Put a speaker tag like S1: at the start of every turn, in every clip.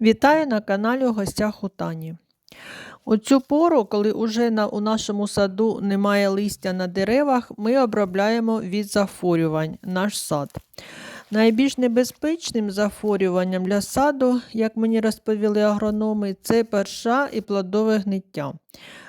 S1: Вітаю на каналі у гостях у Тані. У цю пору, коли уже на, у нашому саду немає листя на деревах, ми обробляємо від захворювань наш сад. Найбільш небезпечним захворюванням для саду, як мені розповіли агрономи, це перша і плодове гниття.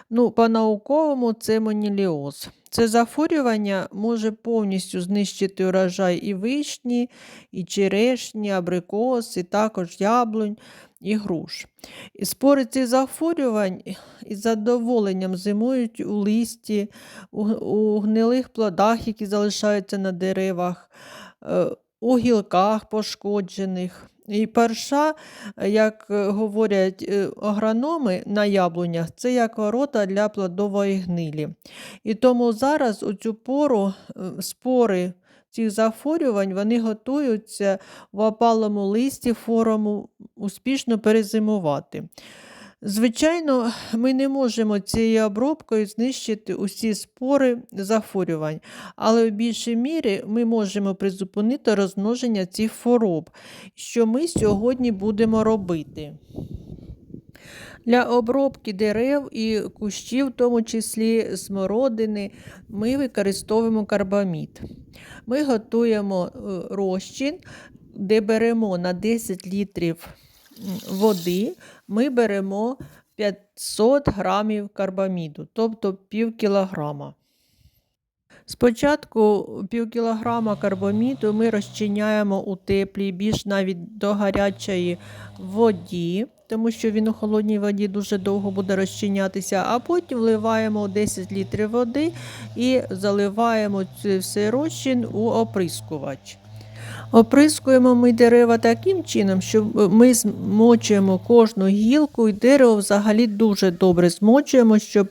S1: Ну, по-науковому це моніліоз. Це захворювання може повністю знищити урожай і вишні, і черешні, абрикос, і також яблунь і груш. І спори цих захворювань із задоволенням зимують у листі, у, у гнилих плодах, які залишаються на деревах, е, у гілках пошкоджених. І перша, як говорять е, агрономи на яблунях, це як ворота для плодової гнилі. І тому зараз у цю пору е, спори цих захворювань вони готуються в опалому листі форуму успішно перезимувати. Звичайно, ми не можемо цією обробкою знищити усі спори захворювань, але в більшій мірі ми можемо призупинити розмноження цих хвороб, що ми сьогодні будемо робити. Для обробки дерев і кущів, в тому числі смородини, ми використовуємо карбамід. Ми готуємо е, розчин, де беремо на 10 літрів води, ми беремо 500 грамів карбаміду, тобто пів кілограма. Спочатку пів кілограма карбаміду ми розчиняємо у теплій, більш навіть до гарячої воді, тому що він у холодній воді дуже довго буде розчинятися, а потім вливаємо 10 літрів води і заливаємо цей розчин у оприскувач. Оприскуємо ми дерева таким чином, що ми змочуємо кожну гілку і дерево взагалі дуже добре змочуємо, щоб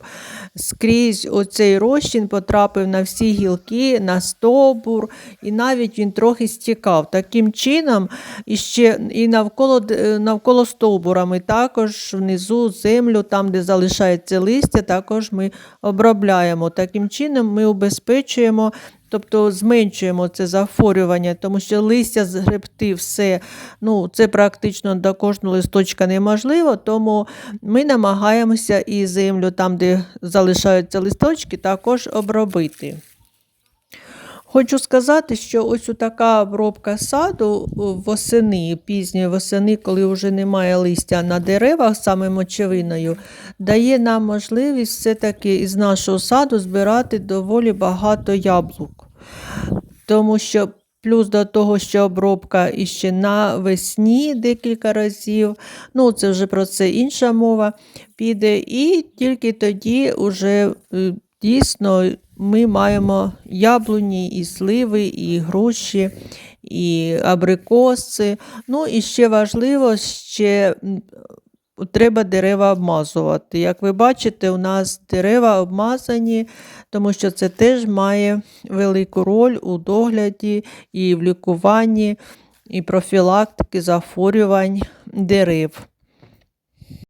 S1: скрізь оцей розчин потрапив на всі гілки, на стовбур, і навіть він трохи стікав. Таким чином, і ще і навколо навколо стовбура ми також внизу землю, там, де залишається листя, також ми обробляємо. Таким чином ми убезпечуємо Тобто зменшуємо це захворювання, тому що листя згребти все, ну, це практично до кожного листочка неможливо, тому ми намагаємося і землю, там, де залишаються листочки, також обробити. Хочу сказати, що ось така обробка саду восени, пізньої восени, коли вже немає листя на деревах, саме мочевиною, дає нам можливість все-таки із нашого саду збирати доволі багато яблук. Тому що плюс до того, що обробка іще навесні декілька разів, ну це вже про це інша мова піде, і тільки тоді вже е, дійсно ми маємо яблуні, і сливи, і груші, і абрикоси. Ну і ще важливо, ще треба дерева обмазувати. Як ви бачите, у нас дерева обмазані, тому що це теж має велику роль у догляді і в лікуванні, і профілактики захворювань дерев.